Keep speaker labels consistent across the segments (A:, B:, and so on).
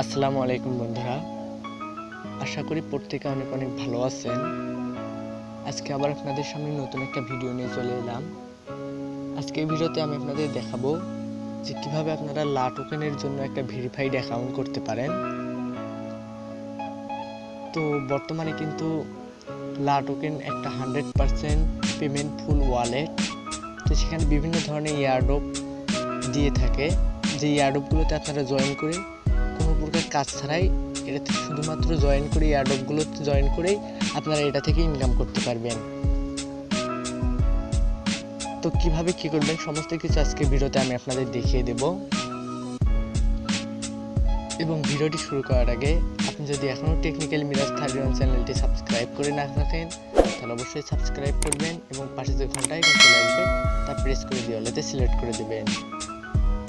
A: আসসালামু আলাইকুম বন্ধুরা। আশা করি প্রত্যেকে অনেক অনেক ভালো আছেন। আজকে আবার আপনাদের সামনে নতুন একটা ভিডিও নিয়ে চলে এলাম। আজকে এই ভিডিওতে আমি আপনাদের দেখাবো যে কীভাবে আপনারা লা টোকেনের জন্য একটা ভেরিফাইড অ্যাকাউন্ট করতে পারেন। তো বর্তমানে কিন্তু লা টোকেন একটা hundred percent payment full wallet. তো সেখানে বিভিন্ন ধরনের ইয়ারডোপ দিয়ে থাকে। যে ইয়ারডোপগুলোতে আপনারা জয়েন করে কাজ ছাড়াই এটাতে শুধুমাত্র জয়েন করে এয়ারডপগুলোতে জয়েন করেই আপনারা এটা থেকে ইনকাম করতে পারবেন। তো কীভাবে কি করবেন, সমস্ত কিছু আজকে ভিডিওতে আমি আপনাদের দেখিয়ে দেব। এবং ভিডিওটি শুরু করার আগে, আপনি যদি এখনও টেকনিক্যাল মিরাজ ওয়ান চ্যানেলটি সাবস্ক্রাইব করে না থাকেন, তাহলে অবশ্যই সাবস্ক্রাইব করবেন এবং পাশে যে ঘণ্টা আসবে, তা প্রেস করে দিয়ে অলরেতে সিলেক্ট করে দেবেন।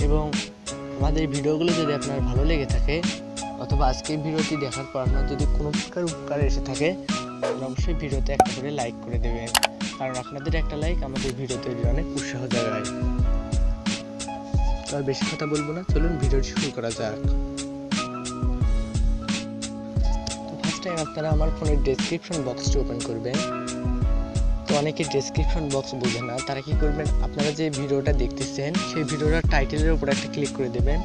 A: এবং আমাদের ভিডিওগুলো যদি আপনার ভালো লেগে থাকে অথবা আজকের ভিডিওটি দেখার পর আপনার যদি কোনো প্রকার উপকার এসে থাকে, তাহলে অবশ্যই ভিডিওতে একটা করে লাইক করে দেবেন। কারণ আপনাদের একটা লাইক আমাদের ভিডিও তৈরির অনেক উৎসাহ জাগায়। তো আর বেশি কথা বলব না, চলুন ভিডিওটি শুরু করা যাক। তো ফার্স্ট টাইম আপনারা আমার ফোনের ডেসক্রিপশন বক্সটি ওপেন করবেন। তো অনেকে ডেসক্রিপশন বক্স বোঝে না, তারা কি করবেন? আপনারা যে ভিডিওটা দেখতেছেন, সেই ভিডিওটার টাইটেলের উপর একটা ক্লিক করে দেবেন।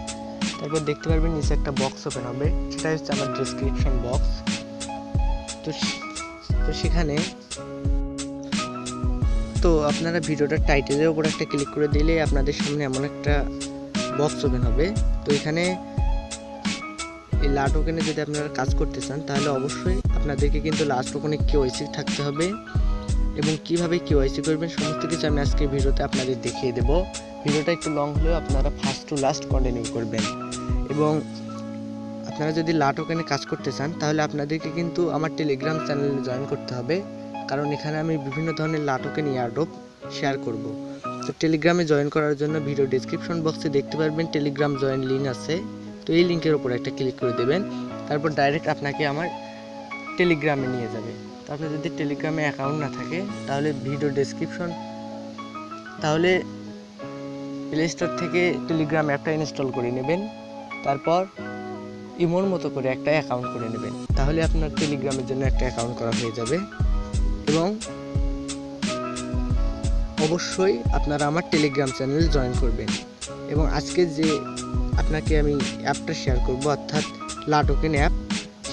A: তারপর দেখতে পারবেন নিচে একটা বক্স ওপেন হবে। সেটা হচ্ছে আমার ডেসক্রিপশন বক্স তো তো সেখানে তো আপনারা ভিডিওটার টাইটেলের উপর একটা ক্লিক করে দিলে আপনাদের সামনে এমন একটা বক্স ওপেন হবে। তো এখানে এই লাট টোকেনে যদি আপনারা কাজ করতে চান, তাহলে অবশ্যই আপনাদেরকে কিন্তু লাস্ট টোকেনে কেওয়াইসি থাকতে হবে। এবং কীভাবে কেওয়াইসি করবেন সমস্ত কিছু আমি আজকে ভিডিওতে আপনাদের দেখিয়ে দেব। ভিডিওটা একটু লং হলেও আপনারা ফার্স্ট টু লাস্ট কন্টিনিউ করবেন। এবং আপনারা যদি লা টোকেনে কাজ করতে চান, তাহলে আপনাদেরকে কিন্তু আমার টেলিগ্রাম চ্যানেলে জয়েন করতে হবে। কারণ এখানে আমি বিভিন্ন ধরনের লা টোকেন ইয়ারডোপ শেয়ার করব। তো টেলিগ্রামে জয়েন করার জন্য ভিডিও ডিসক্রিপশন বক্সে দেখতে পারবেন টেলিগ্রাম জয়েন লিঙ্ক আছে। তো এই লিঙ্কের ওপর একটা ক্লিক করে দেবেন। তারপর ডাইরেক্ট আপনাকে আমার টেলিগ্রামে নিয়ে যাবে। তো আপনার যদি টেলিগ্রামে অ্যাকাউন্ট না থাকে, তাহলে ভিডিও ডেসক্রিপশন তাহলে প্লে স্টোর থেকে টেলিগ্রাম অ্যাপটা ইনস্টল করে নেবেন, তারপর ইমোর মতো করে একটা অ্যাকাউন্ট করে নেবেন। তাহলে আপনার টেলিগ্রামের জন্য একটা অ্যাকাউন্ট করা হয়ে যাবে এবং অবশ্যই আপনারা আমার টেলিগ্রাম চ্যানেল জয়েন করবেন। এবং আজকে যে আপনাকে আমি অ্যাপটা শেয়ার করব, অর্থাৎ লাটোকেন অ্যাপ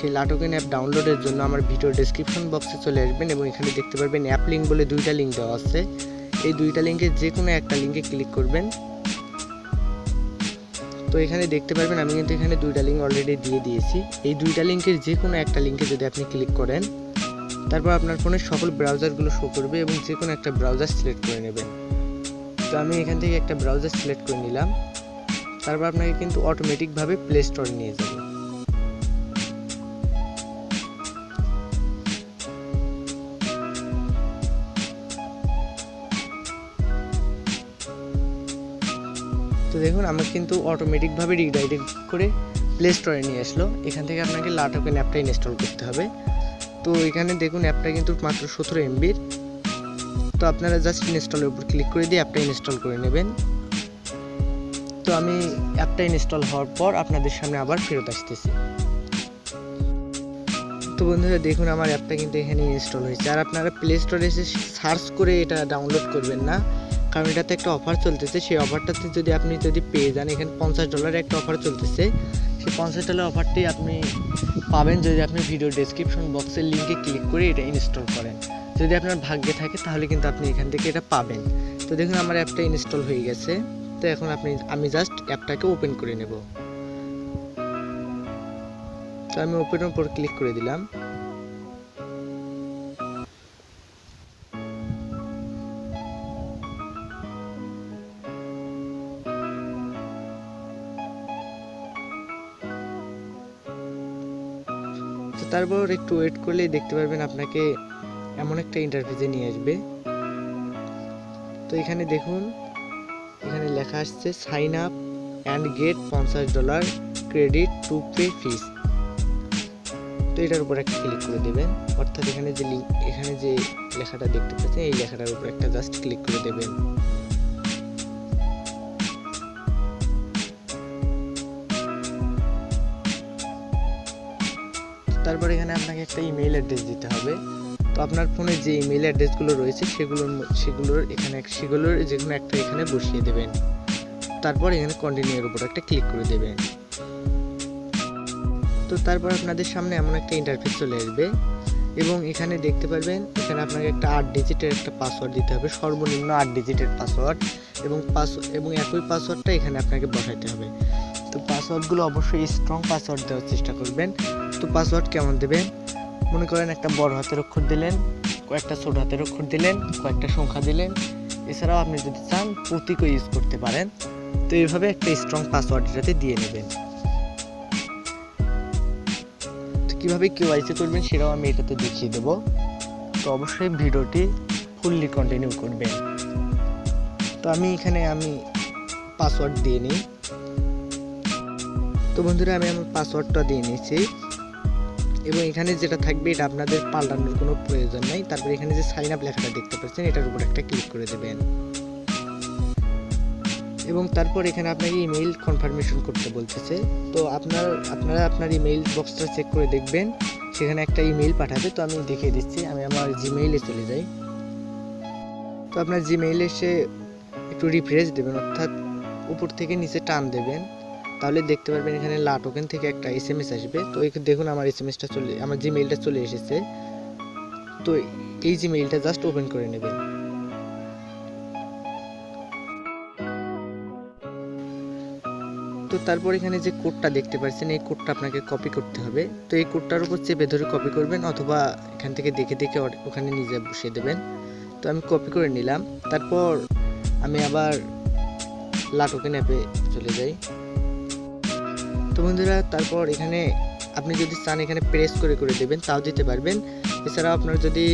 A: সেই লাটোকেন অ্যাপ ডাউনলোডের জন্য আমার ভিডিও ডেসক্রিপশন বক্সে চলে আসবেন এবং এখানে দেখতে পারবেন অ্যাপ লিঙ্ক বলে দুইটা লিঙ্ক দেওয়া আছে। এই দুইটা লিঙ্কের যে কোনো একটা লিঙ্কে ক্লিক করবেন। তো এখানে দেখতে পারবেন আমি কিন্তু এখানে দুইটা লিঙ্ক অলরেডি দিয়ে দিয়েছি। এই দুইটা লিঙ্কের যে কোনো একটা লিঙ্কে যদি আপনি ক্লিক করেন, তারপর আপনার ফোনের সকল ব্রাউজারগুলো শো করবে এবং যে কোনো একটা ব্রাউজার সিলেক্ট করে নেবেন। তো আমি এখান থেকে একটা ব্রাউজার সিলেক্ট করে নিলাম। তারপর আপনাকে কিন্তু অটোমেটিকভাবে প্লে স্টোরে নিয়ে যাবে। দেখুন আমার কিন্তু অটোমেটিকভাবে রিডাইরেক্ট করে প্লে স্টোরে নিয়ে আসলো। এখান থেকে আপনাকে লাটোকেন অ্যাপটা ইনস্টল করতে হবে। তো এখানে দেখুন অ্যাপটা কিন্তু মাত্র সতেরো এমবির তো আপনারা জাস্ট ইনস্টলের উপর ক্লিক করে দিয়ে অ্যাপটা ইনস্টল করে নেবেন। তো আমি অ্যাপটা ইনস্টল হওয়ার পর আপনাদের সামনে আবার ফেরত আসতেছি। তো বন্ধুরা, দেখুন, আমার অ্যাপটা কিন্তু এখানে ইনস্টল হয়েছে। আর আপনারা প্লে স্টোরে এসে সার্চ করে এটা ডাউনলোড করবেন না। কারণ এটাতে একটা অফার চলতেছে। সেই অফারটাতে যদি আপনি যদি পেয়ে যান, এখানে পঞ্চাশ ডলারের একটা অফার চলতেছে। সেই পঞ্চাশ ডলার অফারটি আপনি পাবেন যদি আপনি ভিডিও ডেসক্রিপশন বক্সের লিঙ্কে ক্লিক করে এটা ইনস্টল করেন। যদি আপনার ভাগ্যে থাকে, তাহলে কিন্তু আপনি এখান থেকে এটা পাবেন। তো দেখুন, আমার অ্যাপটা ইনস্টল হয়ে গেছে। তো এখন আপনি, আমি জাস্ট অ্যাপটাকে ওপেন করে নেব। তো আমি ওপেনের উপর ক্লিক করে দিলাম। তারপর একটু ওয়েট করলেই দেখতে পারবেন আপনাকে এমন একটা ইন্টারভিউতে নিয়ে আসবে। তো এখানে দেখুন, এখানে লেখা আসছে সাইন আপ অ্যান্ড গেট পঞ্চাশ dollar credit to pay fees তো এটার উপর একটা ক্লিক করে দেবেন। অর্থাৎ এখানে যে লিঙ্ক এখানে যে লেখাটা দেখতে পাচ্ছেন, এই লেখাটার উপর একটা জাস্ট ক্লিক করে দেবেন। তারপর এখানে আপনাকে একটা ইমেল অ্যাড্রেস দিতে হবে। তো আপনার ফোনে যে ইমেল অ্যাড্রেসগুলো রয়েছে, সেগুলোর সেগুলোর এখানে, সেগুলোর যে কোনো একটা এখানে বসিয়ে দেবেন। তারপর এখানে কন্টিনিউর উপর একটা ক্লিক করে দেবেন। তো তারপর আপনাদের সামনে এমন একটা ইন্টারফেস চলে আসবে এবং এখানে দেখতে পারবেন, এখানে আপনাকে একটা আট ডিজিটের একটা পাসওয়ার্ড দিতে হবে, সর্বনিম্ন আট ডিজিটের পাসওয়ার্ড এবং পাস, এবং একই পাসওয়ার্ডটা এখানে আপনাকে বসাইতে হবে। পাসওয়ার্ডগুলো অবশ্যই স্ট্রং পাসওয়ার্ড দেওয়ার চেষ্টা করবেন। তো পাসওয়ার্ড কেমন দেবেন? মনে করেন একটা বড় হাতের অক্ষর দিলেন, কয়েকটা ছোট হাতের অক্ষর দিলেন, কয়েকটা সংখ্যা দিলেন। এছাড়াও আপনি যদি চান, প্রতীকও ইউজ করতে পারেন। তো এইভাবে একটা স্ট্রং পাসওয়ার্ড এটাতে দিয়ে নেবেন। তো কীভাবে কেওয়াইসি করবেন সেটাও আমি এটাতে দেখিয়ে দেবো। তো অবশ্যই ভিডিওটি ফুললি কন্টিনিউ করবেন। তো আমি এখানে আমি পাসওয়ার্ড দিয়ে নিই। তো বন্ধুরা, আমি আমার পাসওয়ার্ডটা দিয়ে নিয়েছি। এবং এখানে যেটা থাকবে, এটা আপনাদের পাল্টানোর কোনো প্রয়োজন নাই। তারপর এখানে যে সাইন আপ লেখাটা দেখতে পাচ্ছেন, এটার উপর একটা ক্লিক করে দেবেন। এবং তারপর এখানে আপনাকে ইমেইল কনফার্মেশন করতে বলতেছে। তো আপনার, আপনারা আপনার ইমেইল বক্সটা চেক করে দেখবেন। সেখানে একটা ইমেইল পাঠাবে। তো আমি দেখিয়ে দিচ্ছি, আমি আমার জিমেইলে চলে যাই। তো আপনার জিমেইলে এসে একটু রিফ্রেশ দেবেন, অর্থাৎ উপর থেকে নিচে টান দেবেন। তাহলে দেখতে পারবেন এখানে লা টোকেন থেকে একটা এস এম এস আসবে। তো দেখুন আমার এস এম এসটা চলে আমার জিমেইলটা চলে এসেছে। তো এই জিমেইলটা জাস্ট ওপেন করে নেবেন। তো তারপর এখানে যে কোডটা দেখতে পাচ্ছেন, এই কোডটা আপনাকে কপি করতে হবে। তো এই কোডটার উপর চেপে ধরে কপি করবেন অথবা এখান থেকে দেখে দেখে ওখানে নিজে বসিয়ে দেবেন। তো আমি কপি করে নিলাম। তারপর আমি আবার লাটোকেন অ্যাপে চলে যাই। তো বন্ধুরা, তারপর এখানে আপনি যদি চান এখানে প্রেস করে করে দেবেন, তাও দিতে পারবেন। এছাড়াও আপনার যদি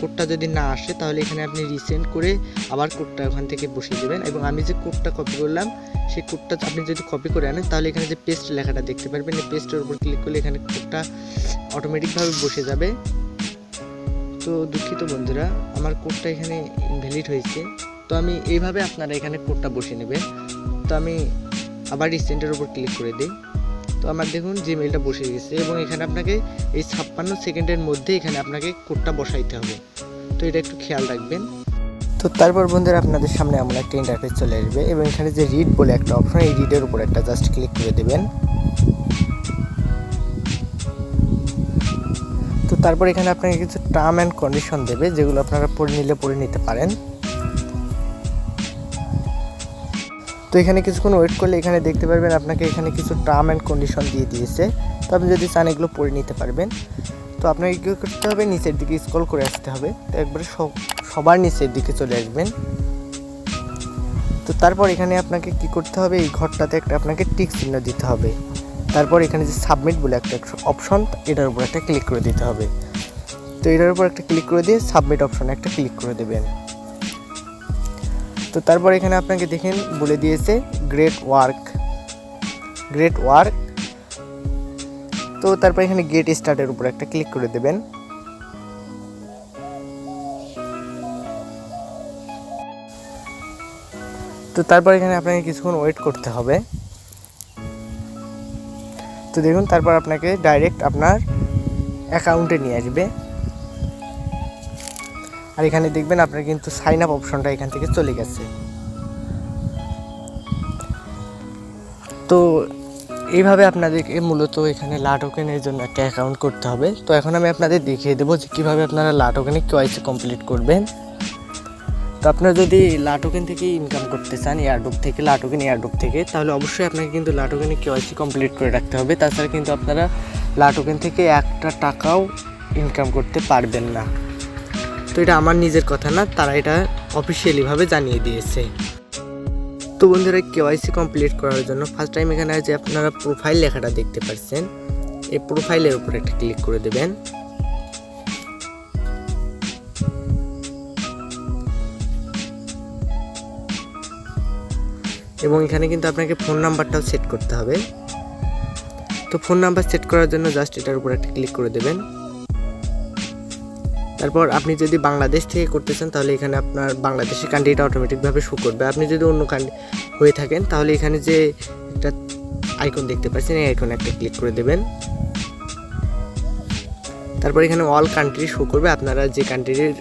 A: কোডটা যদি না আসে, তাহলে এখানে আপনি রিসেন্ড করে আবার কোডটা ওখান থেকে বসিয়ে দেবেন। এবং আমি যে কোডটা কপি করলাম, সেই কোডটা আপনি যদি কপি করে আনেন, তাহলে এখানে যে পেস্ট লেখাটা দেখতে পারবেন, এই পেস্টের উপর ক্লিক করলে এখানে কোডটা অটোমেটিকভাবে বসে যাবে। তো দুঃখিত বন্ধুরা, আমার কোডটা এখানে ইনভ্যালিড হয়েছে। তো আমি এইভাবে আপনারা এখানে কোডটা বসিয়ে নেবেন। তো আমি আবার রিসেন্টের উপর ক্লিক করে দিই। তো আমার দেখুন যে জিমেলটা বসে গেছে এবং এখানে আপনাকে এই ছাপ্পান্ন সেকেন্ডের মধ্যে এখানে আপনাকে কোডটা বসাইতে হবে। তো এটা একটু খেয়াল রাখবেন। তো তারপর বন্ধুরা আপনাদের সামনে এমন একটা ইন্টারফেস চলে আসবে এবং এখানে যে রিড বলে একটা অপশন এই রিডের উপর একটা জাস্ট ক্লিক করে দেবেন। তো তারপর এখানে আপনাকে কিছু টার্ম অ্যান্ড কন্ডিশন দেবে যেগুলো আপনারা পড়ে নিলে পড়ে নিতে পারেন। তো এখানে কিছুক্ষণ ওয়েট করলে এখানে দেখতে পারবেন আপনাকে এখানে কিছু টার্ম অ্যান্ড কন্ডিশন দিয়ে দিয়েছে। তো আপনি যদি চান এগুলো পড়ে নিতে পারবেন। তো আপনাকে কী করতে হবে? নিচের দিকে স্ক্রল করে আসতে হবে। তো একবারে সব, সবার নিচের দিকে চলে আসবেন। তো তারপর এখানে আপনাকে কি করতে হবে? এই ঘরটাতে একটা আপনাকে টিক চিহ্ন দিতে হবে। তারপর এখানে যে সাবমিট বলে একটা অপশন এটার উপর একটা ক্লিক করে দিতে হবে। তো এটার উপর একটা ক্লিক করে দিয়ে সাবমিট অপশনে একটা ক্লিক করে দেবেন। তো তারপর এখানে আপনাকে দেখেন, বলে দিয়েছে গ্রেট ওয়ার্ক গ্রেট ওয়ার্ক তো তারপর এখানে গেট স্টার্টের উপর একটা ক্লিক করে দেবেন। তো তারপর এখানে আপনাকে কিছুক্ষণ ওয়েট করতে হবে। তো দেখুন, তারপর আপনাকে ডাইরেক্ট আপনার অ্যাকাউন্টে নিয়ে আসবে। আর এখানে দেখবেন আপনার কিন্তু সাইন আপ অপশনটা এখান থেকে চলে গেছে। তো এইভাবে আপনাদেরকে মূলত এখানে লা টোকেনের জন্য একটা অ্যাকাউন্ট করতে হবে। তো এখন আমি আপনাদের দেখিয়ে দেবো যে কীভাবে আপনারা লা টোকেনে কেওয়াইসি কমপ্লিট করবেন। তো আপনারা যদি লা টোকেন থেকে ইনকাম করতে চান এয়ারড্রপ থেকে লা টোকেন এয়ারড্রপ থেকে, তাহলে অবশ্যই আপনাকে কিন্তু লা টোকেনে কেওয়াইসি কমপ্লিট করে রাখতে হবে। তাছাড়া কিন্তু আপনারা লা টোকেন থেকে একটা টাকাও ইনকাম করতে পারবেন না। তো এটা আমার নিজের কথা না, তারা এটা অফিসিয়ালিভাবে জানিয়ে দিয়েছে। তো বন্ধুরা কেওয়াইসি কমপ্লিট করার জন্য ফার্স্ট টাইম এখানে যে আপনারা প্রোফাইল লেখাটা দেখতে পাচ্ছেন, এই প্রোফাইলের উপর একটা ক্লিক করে দেবেন। এবং এখানে কিন্তু আপনাকে ফোন নাম্বারটাও সেট করতে হবে। তো ফোন নাম্বার সেট করার জন্য জাস্ট এটার উপর একটা ক্লিক করে দেবেন। তারপর আপনি যদি বাংলাদেশ থেকে করতে চান, তাহলে এখানে আপনার বাংলাদেশের কান্ট্রিটা অটোমেটিকভাবে শো করবে। আপনি যদি অন্য কান্ট্রি হয়ে থাকেন, তাহলে এখানে যে একটা আইকন দেখতে পাচ্ছেন, এই আইকনে একটা ক্লিক করে দেবেন। তারপর এখানে অল কান্ট্রি শো করবে। আপনারা যে কান্ট্রির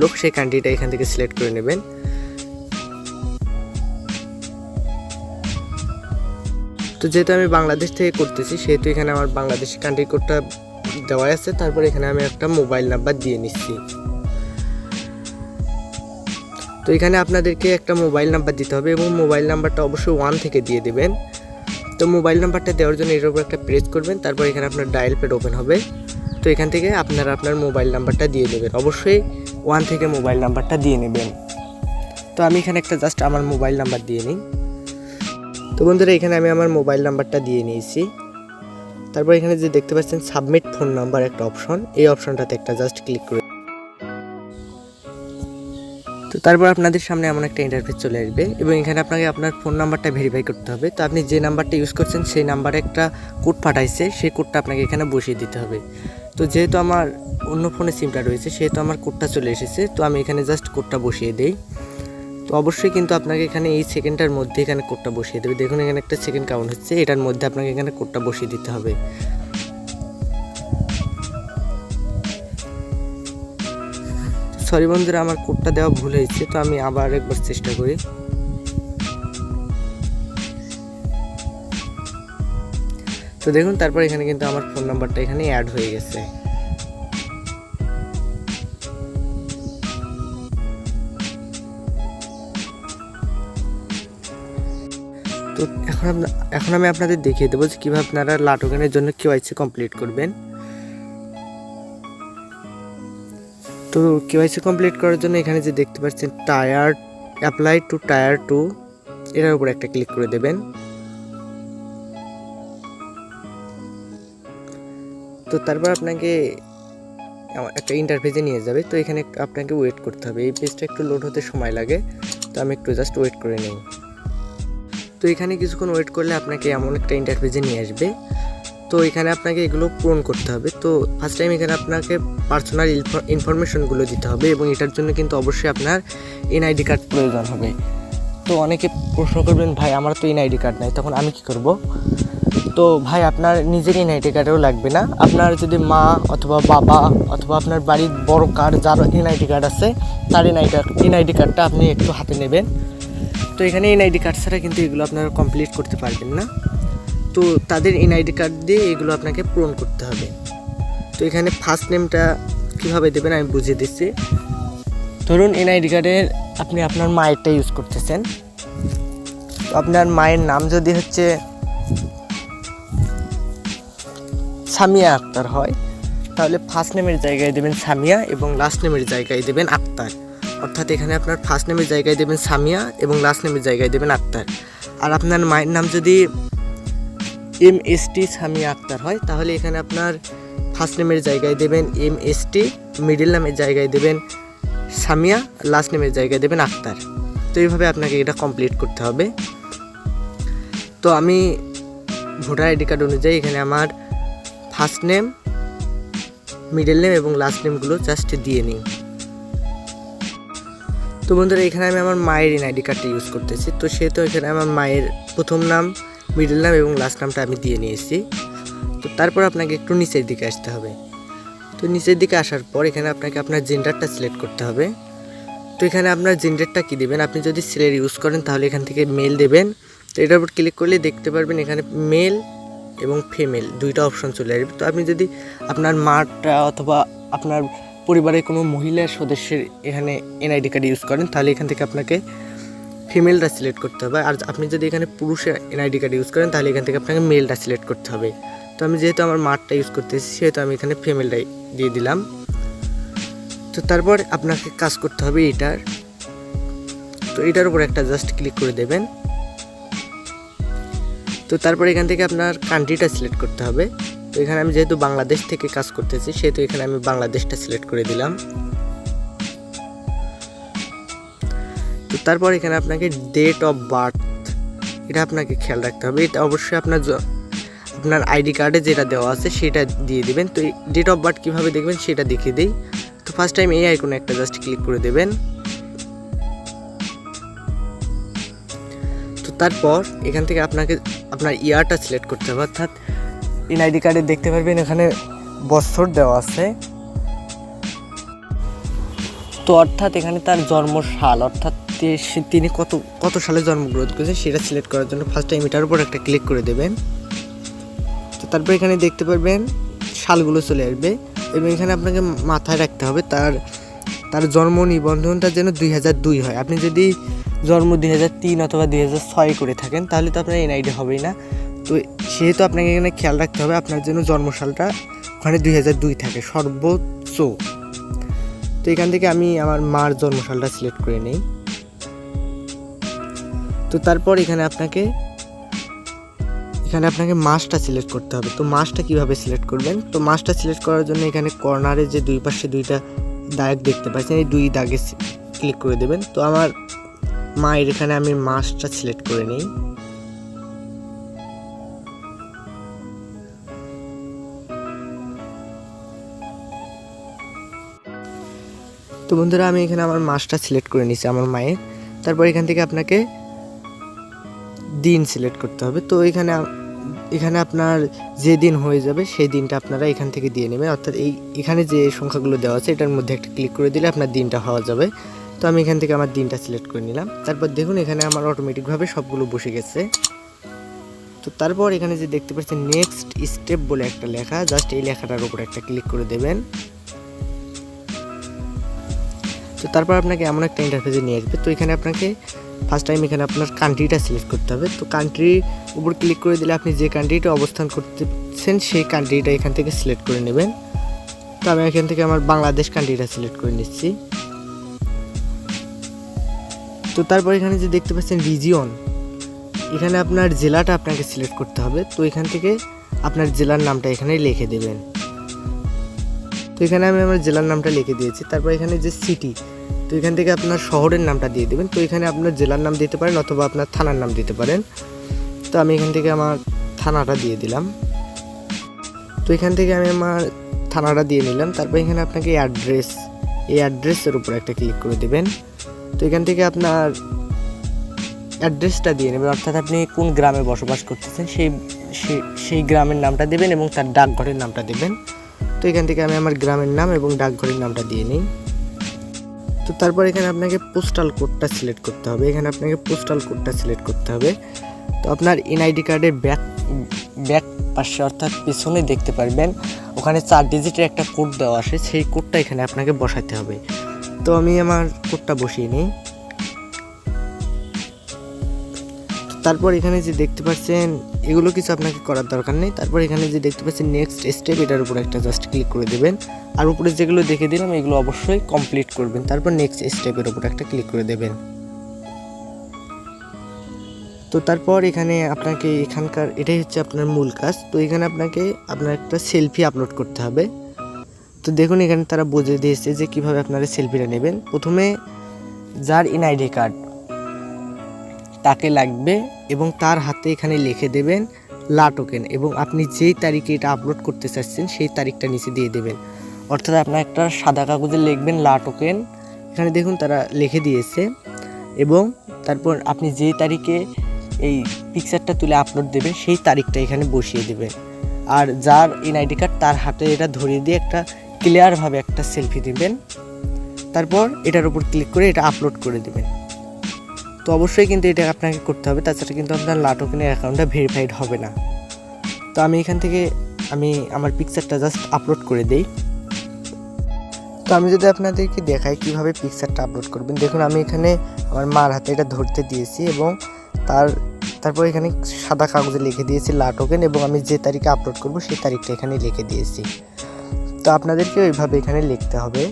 A: লোক, সেই কান্ট্রিটা এখান থেকে সিলেক্ট করে নেবেন। তো যেহেতু আমি বাংলাদেশ থেকে করতেছি, সেহেতু এখানে আমার বাংলাদেশি কান্ট্রি কোডটা দেওয়া আছে, তারপর এখানে আমি একটা মোবাইল নাম্বার দিয়ে নিচ্ছি। তো এখানে আপনাদেরকে একটা মোবাইল নাম্বার দিতে হবে এবং মোবাইল নাম্বারটা অবশ্যই ওয়ান থেকে দিয়ে দেবেন। তো মোবাইল নাম্বারটা দেওয়ার জন্য এর উপর একটা প্রেস করবেন, তারপর এখানে আপনার ডায়াল প্যাড ওপেন হবে। তো এখান থেকে আপনারা আপনার মোবাইল নাম্বারটা দিয়ে দেবেন। অবশ্যই ওয়ান থেকে মোবাইল নাম্বারটা দিয়ে নেবেন। তো আমি এখানে একটা জাস্ট আমার মোবাইল নাম্বার দিয়ে নিই। তো বন্ধুরা, এখানে আমি আমার মোবাইল নাম্বারটা দিয়ে নিয়েছি। তারপর এখানে যে দেখতে পাচ্ছেন সাবমিট ফোন নাম্বার একটা অপশন, এই অপশনটাতে একটা জাস্ট ক্লিক করে তো তারপর আপনাদের সামনে এমন একটা ইন্টারফেস চলে আসবে এবং এখানে আপনাকে আপনার ফোন নাম্বারটা ভেরিফাই করতে হবে। তো আপনি যে নাম্বারটা ইউজ করছেন, সেই নাম্বারে একটা কোড পাঠাইছে, সেই কোডটা আপনাকে এখানে বসিয়ে দিতে হবে। তো যেহেতু আমার অন্য ফোনে সিমটা রয়েছে, সেহেতু আমার কোডটা চলে এসেছে, তো আমি এখানে জাস্ট কোডটা বসিয়ে দেই। তো অবশ্যই কিন্তু আপনাকে এখানে এই সেকেন্ডটার মধ্যে এখানে কোডটা বসিয়ে দেবে। দেখুন, এখানে একটা সেকেন্ড কাউন্ট হচ্ছে, এটার মধ্যে আপনাকে এখানে কোডটা বসিয়ে দিতে হবে। সরি বন্ধুরা, আমার কোডটা দেওয়া ভুল হয়েছে, তো আমি আবার একবার চেষ্টা করি। তো দেখুন, তারপর এখানে কিন্তু আমার ফোন নাম্বারটা এখানে অ্যাড হয়ে গেছে। তো এখন এখন আমি আপনাদের দেখিয়ে দেবো যে কীভাবে আপনারা লাটোগানের জন্য কেওয়াইসি কমপ্লিট করবেন। তো কেওয়াইসি কমপ্লিট করার জন্য এখানে যে দেখতে পাচ্ছেন tier apply to tier two এটার উপর একটা ক্লিক করে দেবেন। তো তারপর আপনাকে একটা ইন্টারফেসে নিয়ে যাবে। তো এখানে আপনাকে ওয়েট করতে হবে। এই পেজটা একটু লোড হতে সময় লাগে। তো আমি একটু জাস্ট ওয়েট করে নিই। এখানে কিছুক্ষণ ওয়েট করলে আপনাকে এমন একটা ইন্টারফেসে নিয়ে আসবে। তো এখানে আপনাকে এগুলো পূরণ করতে হবে। তো ফার্স্ট টাইম এখানে আপনাকে পার্সোনাল ইনফরমেশনগুলো দিতে হবে এবং এটার জন্য কিন্তু অবশ্যই আপনার এনআইডি কার্ড প্রয়োজন হবে। তো অনেকে প্রশ্ন করবেন, ভাই, আমার তো এনআইডি কার্ড নাই, তখন আমি কি করব? তো ভাই, আপনার নিজের এনআইডি কার্ডেও লাগবে না। আপনার যদি মা অথবা বাবা অথবা আপনার বাড়ির বড় কার্ড যার এনআইডি কার্ড আছে, তার এনআইডি এনআইডি কার্ডটা আপনি একটু হাতে নেবেন। তো এখানে এনআইডি কার্ড ছাড়া কিন্তু এগুলো আপনারা কমপ্লিট করতে পারবেন না। তো তাদের এনআইডি কার্ড দিয়ে এগুলো আপনাকে পূরণ করতে হবে। তো এখানে ফার্স্ট নেমটা কীভাবে দেবেন আমি বুঝিয়ে দিচ্ছি। ধরুন এনআইডি কার্ডের আপনি আপনার মায়েরটা ইউজ করতেছেন। আপনার মায়ের নাম যদি হচ্ছে সামিয়া আক্তার হয়, তাহলে ফার্স্ট নেমের জায়গায় দেবেন সামিয়া এবং লাস্ট নেমের জায়গায় দেবেন আক্তার। অর্থাৎ এখানে আপনার ফার্স্ট নেমের জায়গায় দেবেন সামিয়া এবং লাস্ট নেমের জায়গায় দেবেন আক্তার। আর আপনার মায়ের নাম যদি M S T Samia Akter হয়, তাহলে এখানে আপনার ফার্স্ট নেমের জায়গায় দেবেন এম এস টি মিডিল নামের জায়গায় দেবেন সামিয়া লাস্ট নেমের জায়গায় দেবেন আক্তার। তো এইভাবে আপনাকে এটা কমপ্লিট করতে হবে। তো আমি ভোটার আইডি কার্ড অনুযায়ী এখানে আমার ফার্স্ট নেম মিডল নেম এবং লাস্ট নেমগুলো জাস্ট দিয়ে নিই। তো বন্ধুরা, এখানে আমি আমার মায়ের এনআইডি কার্ডটা ইউজ করতেছি। তো সেহেতু এখানে আমার মায়ের প্রথম নাম মিডল নাম এবং লাস্ট নামটা আমি দিয়ে নিয়েছি। তো তারপর আপনাকে একটু নিচের দিকে আসতে হবে। তো নিচের দিকে আসার পর এখানে আপনাকে আপনার জেন্ডারটা সিলেক্ট করতে হবে। তো এখানে আপনার জেন্ডারটা কী দেবেন? আপনি যদি ছেলের ইউজ করেন তাহলে এখান থেকে মেল দেবেন। তো এটার উপর ক্লিক করলে দেখতে পারবেন এখানে মেল এবং ফিমেল দুইটা অপশন চলে আসবে। তো আপনি যদি আপনার মাটা অথবা আপনার পরিবারের কোনো মহিলার সদস্যের এখানে এনআইডি কার্ড ইউজ করেন, তাহলে এখান থেকে আপনাকে ফিমেলটা সিলেক্ট করতে হবে। আর আপনি যদি এখানে পুরুষের এনআইডি কার্ড ইউজ করেন, তাহলে এখান থেকে আপনাকে মেলটা সিলেক্ট করতে হবে। তো আমি যেহেতু আমার মাঠটা ইউজ করতেছি, সেহেতু আমি এখানে ফিমেলটাই দিয়ে দিলাম। তো তারপর আপনাকে কাজ করতে হবে এটার তো এটার উপর একটা জাস্ট ক্লিক করে দেবেন। তো তারপর এখান থেকে আপনার কান্ট্রিটা সিলেক্ট করতে হবে। তো এখানে আমি যেহেতু বাংলাদেশ থেকে কাজ করতেছি, সেহেতু এখানে আমি বাংলাদেশটা সিলেক্ট করে দিলাম। তো তারপর এখানে আপনাকে ডেট অফ বার্থ এটা আপনাকে খেয়াল রাখতে হবে। এটা অবশ্যই আপনার আপনার আইডি কার্ডে যেটা দেওয়া আছে, সেটা দিয়ে দিবেন। তো ডেট অফ বার্থ কীভাবে দেখবেন, সেটা দেখিয়ে দিই। তো ফার্স্ট টাইম এই আইকনে একটা জাস্ট ক্লিক করে দেবেন। তো তারপর এখান থেকে আপনাকে, আপনার ইয়ারটা সিলেক্ট করতে হবে। অর্থাৎ এনআইডি কার্ডে দেখতে পারবেন, এখানে বছর দেওয়া আছে। তো অর্থাৎ এখানে তার জন্ম সাল অর্থাৎ তিনি কত কত সালে জন্মগ্রহণ করেছে সেটা সিলেক্ট করার জন্য ফার্স্ট টাইম এটার উপর একটা ক্লিক করে দেবেন। তো তারপর এখানে দেখতে পারবেন, সালগুলো চলে আসবে এবং এখানে আপনাকে মাথায় রাখতে হবে তার তার জন্ম নিবন্ধনটা যেন দুই হাজার দুই হয়। আপনি যদি জন্ম দুই হাজার তিন অথবা দুই হাজার ছয় করে থাকেন, তাহলে তো আপনার এনআইডি হবেই না। তো সেহেতু আপনাকে এখানে খেয়াল রাখতে হবে, আপনার জন্য জন্মসালটা ওখানে দুই হাজার দুই থাকে, সর্বোচ্চ। তো এখান থেকে আমি আমার মার জন্মসালটা সিলেক্ট করে নিই। তো তারপর এখানে আপনাকে এখানে আপনাকে মাসটা সিলেক্ট করতে হবে। তো মাসটা কীভাবে সিলেক্ট করবেন? তো মাসটা সিলেক্ট করার জন্য এখানে কর্নারে যে দুই পাশে দুইটা দাগ দেখতে পাচ্ছেন, এই দুই দাগে ক্লিক করে দেবেন। তো আমার মায়ের এখানে আমি মাসটা সিলেক্ট করে নিই। তো বন্ধুরা, আমি এখানে আমার মাসটা সিলেক্ট করে নিয়েছি, আমার মায়ের। তারপর এখান থেকে আপনাকে দিন সিলেক্ট করতে হবে। তো এখানে এখানে আপনার যে দিন হয়ে যাবে, সেই দিনটা আপনারা এখান থেকে দিয়ে নেবেন। অর্থাৎ এই, এখানে যে সংখ্যাগুলো দেওয়া আছে, এটার মধ্যে একটা ক্লিক করে দিলে আপনার দিনটা হওয়া যাবে। তো আমি এখান থেকে আমার দিনটা সিলেক্ট করে নিলাম। তারপর দেখুন, এখানে আমার অটোমেটিকভাবে সবগুলো বসে গেছে। তো তারপর এখানে যে দেখতে পাচ্ছেন নেক্সট স্টেপ বলে একটা লেখা জাস্ট এই লেখাটার উপর একটা ক্লিক করে দেবেন। তো তারপর আপনাকে এমন একটা ইন্টারফেসে নিয়ে আসবে। তো এখানে আপনাকে ফার্স্ট টাইম এখানে আপনার কান্ট্রিটা সিলেক্ট করতে হবে। তো কান্ট্রি উপর ক্লিক করে দিলে আপনি যে কান্ট্রিটা অবস্থান করতেছেন, সেই কান্ট্রিটা এখান থেকে সিলেক্ট করে নেবেন। তো আমি এখান থেকে আমার বাংলাদেশ কান্ট্রিটা সিলেক্ট করে নিচ্ছি। তো তারপর এখানে যে দেখতে পাচ্ছেন রিজিয়ন এখানে আপনার জেলাটা আপনাকে সিলেক্ট করতে হবে। তো এখান থেকে আপনার জেলার নামটা এখানে লিখে দেবেন। তো এখানে আমি আমার জেলার নামটা লিখে দিয়েছি। তারপর এখানে যে সিটি তো এখান থেকে আপনার শহরের নামটা দিয়ে দেবেন। তো এখানে আপনার জেলার নাম দিতে পারেন অথবা আপনার থানার নাম দিতে পারেন। তো আমি এখান থেকে আমার থানাটা দিয়ে দিলাম। তো এখান থেকে আমি আমার থানাটা দিয়ে নিলাম। তারপর এখানে আপনাকে অ্যাড্রেস, এই অ্যাড্রেসের উপর একটা ক্লিক করে দেবেন। তো এখান থেকে আপনার অ্যাড্রেসটা দিয়ে নেবেন। অর্থাৎ আপনি কোন গ্রামে বসবাস করতেছেন সেই সেই- গ্রামের নামটা দেবেন এবং তার ডাকঘরের নামটা দেবেন। তো এখান থেকে আমি আমার গ্রামের নাম এবং ডাকঘরের নামটা দিয়ে নিই। তো তারপর এখানে আপনাকে পোস্টাল কোডটা সিলেক্ট করতে হবে। এখানে আপনাকে পোস্টাল কোডটা সিলেক্ট করতে হবে। তো আপনার এনআইডি কার্ডের ব্যাক ব্যাক পাশে অর্থাৎ পিছনে দেখতে পারবেন, ওখানে চার ডিজিটের একটা কোড দেওয়া আছে। সেই কোডটা এখানে আপনাকে বসাতে হবে। তো আমি আমার কোডটা বসিয়ে নিই। তারপর এখানে যে দেখতে পাচ্ছেন, এগুলো কিছু আপনাকে করার দরকার নেই। তারপর এখানে যে দেখতে পাচ্ছেন নেক্সট স্টেপ এটার উপর একটা জাস্ট ক্লিক করে দেবেন। আর উপরে যেগুলো দেখে দিলাম, এগুলো অবশ্যই কমপ্লিট করবেন। তারপর নেক্সট স্টেপের উপর একটা ক্লিক করে দেবেন। তো তারপর এখানে আপনাকে এখানকার, এটাই হচ্ছে আপনার মূল কাজ। তো এখানে আপনাকে আপনার একটা সেলফি আপলোড করতে হবে। তো দেখুন, এখানে তারা বলে দিয়েছে যে কীভাবে আপনারা সেলফিটা নেবেন। প্রথমে যার এনআইডি কার্ড তাকে লাগবে এবং তার হাতে এখানে লিখে দেবেন লা টোকেন এবং আপনি যেই তারিখে এটা আপলোড করতে চাচ্ছেন, সেই তারিখটা নিচে দিয়ে দেবেন। অর্থাৎ আপনার একটা সাদা কাগজে লিখবেন লা টোকেন। এখানে দেখুন তারা লিখে দিয়েছে এবং তারপর আপনি যেই তারিখে এই পিকচারটা তুলে আপলোড দেবেন, সেই তারিখটা এখানে বসিয়ে দেবেন। আর যার এনআইডি কার্ড তার হাতে এটা ধরিয়ে দিয়ে একটা ক্লিয়ারভাবে একটা সেলফি দিবেন। তারপর এটার উপর ক্লিক করে এটা আপলোড করে দেবেন। তো অবশ্যই কিন্তু এটা আপনাকে করতে হবে। তাছাড়া কিন্তু আপনার লাটোকেনের অ্যাকাউন্টটা ভেরিফাইড হবে না। তো আমি এখান থেকে আমি আমার পিকচারটা জাস্ট আপলোড করে দেই। তো আমি যদি আপনাদেরকে দেখাই কীভাবে পিকচারটা আপলোড করবেন, দেখুন আমি এখানে আমার মার হাতে এটা ধরতে দিয়েছি এবং তার, তারপর এখানে সাদা কাগজে লিখে দিয়েছি লাটোকেন এবং আমি যে তারিখে আপলোড করব সেই তারিখটা এখানে লিখে দিয়েছি। তো আপনাদেরকে ওইভাবে এখানে লিখতে হবে।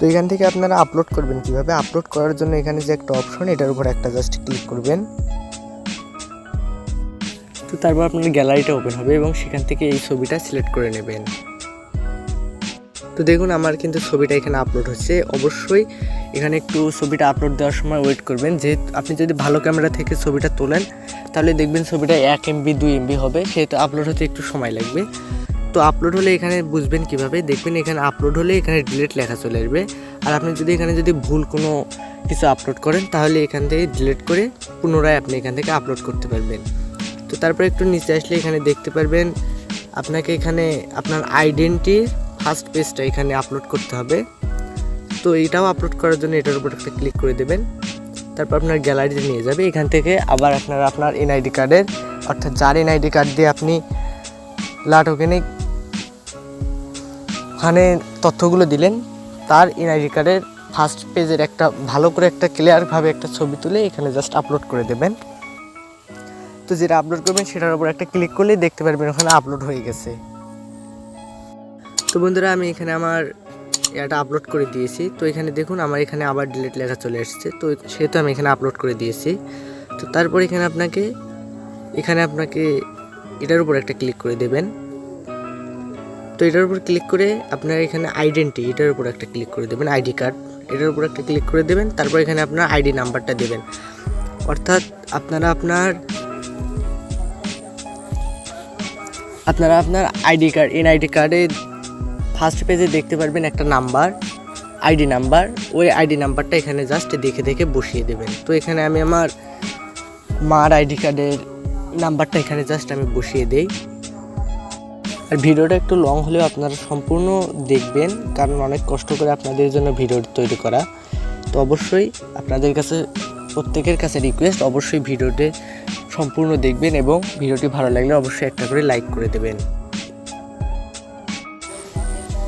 A: তো এখান থেকে আপনারা আপলোড করবেন কীভাবে? আপলোড করার জন্য এখানে যে একটা অপশন এটার উপর একটা জাস্ট ক্লিক করবেন। তো তারপর আপনার গ্যালারিটা ওপেন হবে এবং সেখান থেকে এই ছবিটা সিলেক্ট করে নেবেন। তো দেখুন, আমার কিন্তু ছবিটা এখানে আপলোড হচ্ছে। অবশ্যই এখানে একটু ছবিটা আপলোড দেওয়ার সময় ওয়েট করবেন। যে আপনি যদি ভালো ক্যামেরা থেকে ছবিটা তোলেন, তাহলে দেখবেন ছবিটা এক এমবি দুই এমবি হবে। সেহেতু আপলোড হতে একটু সময় লাগবে। তো আপলোড হলে এখানে বুঝবেন কীভাবে? দেখবেন এখানে আপলোড হলে এখানে ডিলেট লেখা চলে আসবে। আর আপনি যদি এখানে যদি ভুল কোনো কিছু আপলোড করেন, তাহলে এখান থেকে ডিলিট করে পুনরায় আপনি এখান থেকে আপলোড করতে পারবেন। তো তারপর একটু নিচে আসলে এখানে দেখতে পারবেন, আপনাকে এখানে আপনার আইডেন্টিটির ফার্স্ট পেজটা এখানে আপলোড করতে হবে। তো এইটাও আপলোড করার জন্য এটার উপর একটা ক্লিক করে দেবেন। তারপর আপনার গ্যালারিতে নিয়ে যাবে। এখান থেকে আবার আপনার আপনার এনআইডি কার্ডের অর্থাৎ যার এনআইডি কার্ড দিয়ে আপনি লাট ওখানে তথ্যগুলো দিলেন। তার এনআইডি কার্ডের ফার্স্ট পেজের একটা ভালো করে একটা ক্লিয়ারভাবে একটা ছবি তুলে এখানে জাস্ট আপলোড করে দেবেন। তো যেটা আপলোড করবেন সেটার উপর একটা ক্লিক করলেই দেখতে পারবেন ওখানে আপলোড হয়ে গেছে। তো বন্ধুরা, আমি এখানে আমার এটা আপলোড করে দিয়েছি। তো এখানে দেখুন, আমার এখানে আবার ডিলেট লেখা চলে আসছে তো সেহেতু আমি এখানে আপলোড করে দিয়েছি। তো তারপর এখানে আপনাকে এখানে আপনাকে এটার উপর একটা ক্লিক করে দেবেন। তো এটার উপর ক্লিক করে আপনার এখানে আইডেন্টি এটার উপর একটা ক্লিক করে দেবেন আইডি কার্ড এটার উপর একটা ক্লিক করে দেবেন, তারপর এখানে আপনার আইডি নাম্বারটা দেবেন। অর্থাৎ আপনারা আপনার আপনারা আপনার আইডি কার্ড এনআইডি কার্ডে ফার্স্ট পেজে দেখতে পারবেন একটা নাম্বার আইডি নাম্বার ওই আইডি নাম্বারটা এখানে জাস্ট দেখে দেখে বসিয়ে দেবেন। তো এখানে আমি আমার মার আইডি কার্ডের নাম্বারটা এখানে জাস্ট আমি বসিয়ে দেই। আর ভিডিওটা একটু লং হলেও আপনারা সম্পূর্ণ দেখবেন, কারণ অনেক কষ্ট করে আপনাদের জন্য ভিডিও তৈরি করা। তো অবশ্যই আপনাদের কাছে, প্রত্যেকের কাছে রিকোয়েস্ট অবশ্যই ভিডিওটি সম্পূর্ণ দেখবেন এবং ভিডিওটি ভালো লাগলে অবশ্যই একটা করে লাইক করে দেবেন।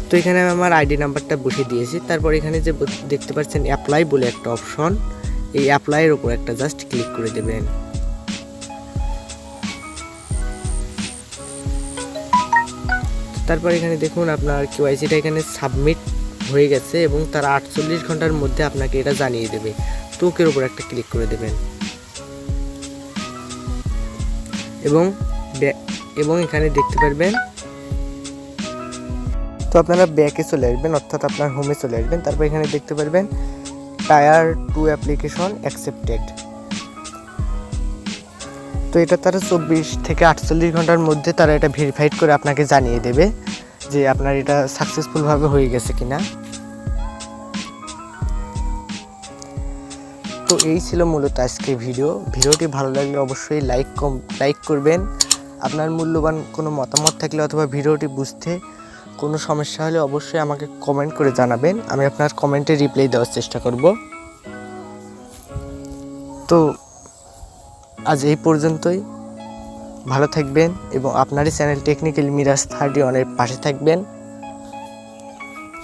A: তো এখানে আমি আমার আইডি নাম্বারটা বসিয়ে দিয়েছি। তারপর এখানে যে দেখতে পাচ্ছেন অ্যাপ্লাই বলে একটা অপশন এই অ্যাপ্লাইয়ের উপর একটা জাস্ট ক্লিক করে দেবেন। তারপর এখানে দেখুন আপনার কেওয়াইসিটা এখানে সাবমিট হয়ে গেছে এবং তার আটচল্লিশ ঘণ্টার মধ্যে আপনাকে এটা জানিয়ে দেবে। তোকের উপর একটা ক্লিক করে দেবেন। এবং এবং এখানে দেখতে পারবেন। তো আপনারা ব্যাকে চলে আসবেন, অর্থাৎ আপনার হোমে চলে আসবেন। তারপর এখানে দেখতে পারবেন টায়ার টু অ্যাপ্লিকেশন অ্যাকসেপ্টেড তো এটা তারা চব্বিশ থেকে আটচল্লিশ ঘণ্টার মধ্যে তারা এটা ভেরিফাইড করে আপনাকে জানিয়ে দেবে যে আপনার এটা সাকসেসফুলভাবে হয়ে গেছে কিনা। তো এই ছিল মূলত আজকে ভিডিও ভিডিওটি ভালো লাগলে অবশ্যই লাইক কম লাইক করবেন। আপনার মূল্যবান কোনো মতামত থাকলে অথবা ভিডিওটি বুঝতে কোনো সমস্যা হলে অবশ্যই আমাকে কমেন্ট করে জানাবেন। আমি আপনার কমেন্টে রিপ্লাই দেওয়ার চেষ্টা করব। তো আজ এই পর্যন্তই। ভালো থাকবেন এবং আপনারই চ্যানেল টেকনিক্যাল মিরাজ থার্টি ওয়ানের পাশে থাকবেন।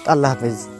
A: আল্লাহ হাফেজ।